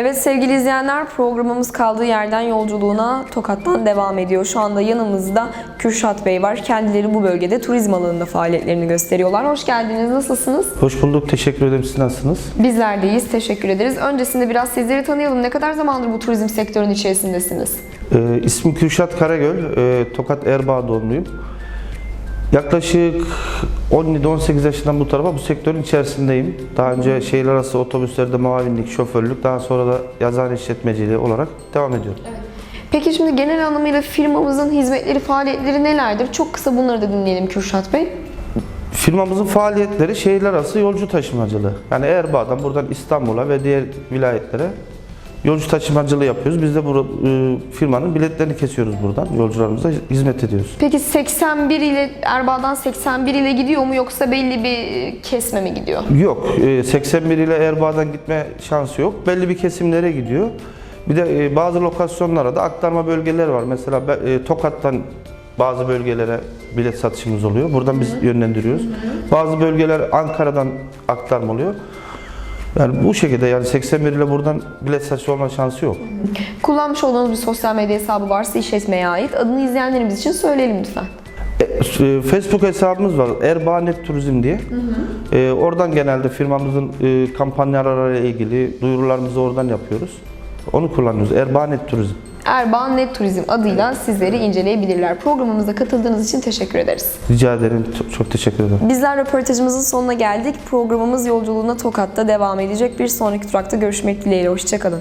Evet sevgili izleyenler programımız kaldığı yerden yolculuğuna Tokat'tan devam ediyor. Şu anda yanımızda Kürşat Bey var. Kendileri bu bölgede turizm alanında faaliyetlerini gösteriyorlar. Hoş geldiniz. Nasılsınız? Hoş bulduk. Teşekkür ederim. Siz nasılsınız? Bizler de iyiyiz. Teşekkür ederiz. Öncesinde biraz sizleri tanıyalım. Ne kadar zamandır bu turizm sektörünün içerisindesiniz? Ee, ismim Kürşat Karagöl. Ee, Tokat Erbaa doğumluyum. Yaklaşık 17-18 yaşından bu tarafa bu sektörün içerisindeyim. Daha önce şehirler arası otobüslerde muavinlik, şoförlük, daha sonra da yazıhane işletmeciliği olarak devam ediyorum. Peki şimdi genel anlamıyla firmamızın hizmetleri, faaliyetleri nelerdir? Çok kısa bunları da dinleyelim Kürşat Bey. Firmamızın faaliyetleri şehirler arası yolcu taşımacılığı. Yani Erbaa'dan buradan İstanbul'a ve diğer vilayetlere yolcu taşımacılığı yapıyoruz. Biz de bu e, firmanın biletlerini kesiyoruz buradan. Yolcularımıza hizmet ediyoruz. Peki 81 ile Erbaa'dan 81 ile gidiyor mu yoksa belli bir kesme mi gidiyor? Yok, e, 81 ile Erbaa'dan gitme şansı yok. Belli bir kesimlere gidiyor. Bir de e, bazı lokasyonlara da aktarma bölgeler var. Mesela e, Tokat'tan bazı bölgelere bilet satışımız oluyor. Buradan biz yönlendiriyoruz. Bazı bölgeler Ankara'dan aktarma oluyor. Yani bu şekilde yani 81 ile buradan bilet satışı olma şansı yok. Kullanmış olduğunuz bir sosyal medya hesabı varsa işletmeye ait. Adını izleyenlerimiz için söyleyelim lütfen. E, Facebook hesabımız var. Erbaa.net Turizm diye. E, oradan genelde firmamızın e, kampanyalarıyla ilgili duyurularımızı oradan yapıyoruz. Onu kullanıyoruz. Erbaa.net Turizm. Erbaa Net Turizm adıyla sizleri inceleyebilirler. Programımıza katıldığınız için teşekkür ederiz. Rica ederim. Çok, çok teşekkür ederim. Bizler röportajımızın sonuna geldik. Programımız yolculuğuna Tokat'ta devam edecek. Bir sonraki durakta görüşmek dileğiyle. Hoşçakalın.